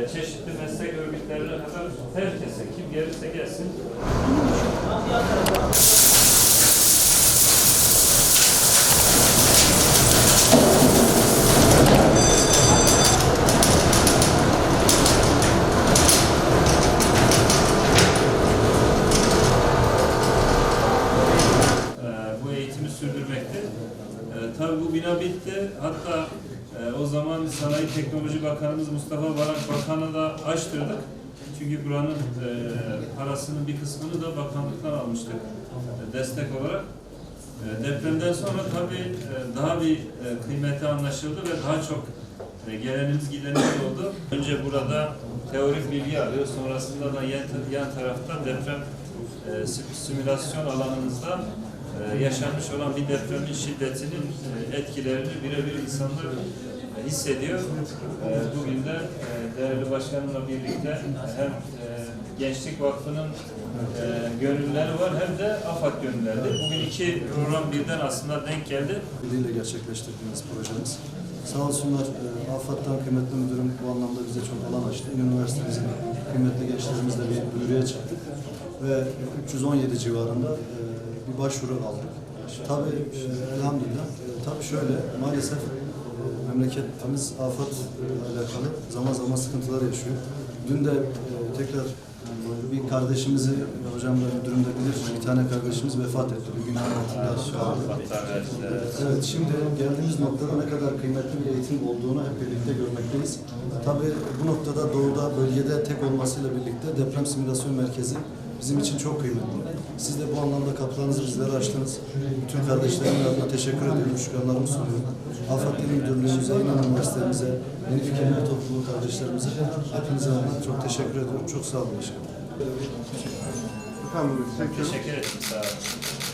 e, çeşitli meslek örgütlerine kadar herkese kim gelirse gelsin. E, bu eğitimi sürdürmekte. E, bu bina bitti. Hatta o zaman Sanayi Teknoloji Bakanımız Mustafa Barak Bakan'a da açtırdık. Çünkü buranın e, parasının bir kısmını da bakanlıktan almıştık e, destek olarak. E, depremden sonra tabii daha bir kıymeti anlaşıldı ve daha çok gelenimiz gidenimiz oldu. Önce burada teorik bilgi alıyor, sonrasında da yan, yan tarafta deprem sim- simülasyon alanımızda yaşanmış olan bir depremin şiddetinin e, etkilerini birebir insanlar e, hissediyor. E, bugün de e, değerli başkanımla birlikte hem Gençlik Vakfı'nın gönüllüleri var hem de AFAD gönüllüleri. Bugün iki program birden aslında denk geldi. birliğiyle gerçekleştirdiğimiz projemiz. Sağ olsunlar AFAD'dan kıymetli müdürüm bu anlamda bize çok alan açtı. Üniversitemizin kıymetli gençlerimizle bir duyuruya çıktık. Ve 317 civarında bir başvuru aldık. Tabii e, elhamdülillah. E, tabii şöyle maalesef e, memleketimiz AFAD ile alakalı zaman zaman sıkıntılar yaşıyor. Dün de e, tekrar bir kardeşimizi, hocam da müdürüm de bilir, bir tane kardeşimiz vefat etti. Bir gün rahmetullah. Hatta verdiler. Evet, şimdi geldiğimiz noktada ne kadar kıymetli bir eğitim olduğunu hep birlikte görmekteyiz. Tabii bu noktada doğuda bölgede tek olmasıyla birlikte deprem simülasyon merkezi bizim için çok kıymetli. Siz de bu anlamda kapılarınızı bizlere açtınız. Bütün kardeşlerimin adına teşekkür ediyorum, şükranlarımı sunuyorum. Afat İl Müdürlüğümüze, İnan Üniversitemize, Yeni Fikirler Topluluğu kardeşlerimize hepinize adına çok teşekkür ediyorum. Çok sağ olun başkanım. Efendim, teşekkür Teşekkür ederim. Sağ olun.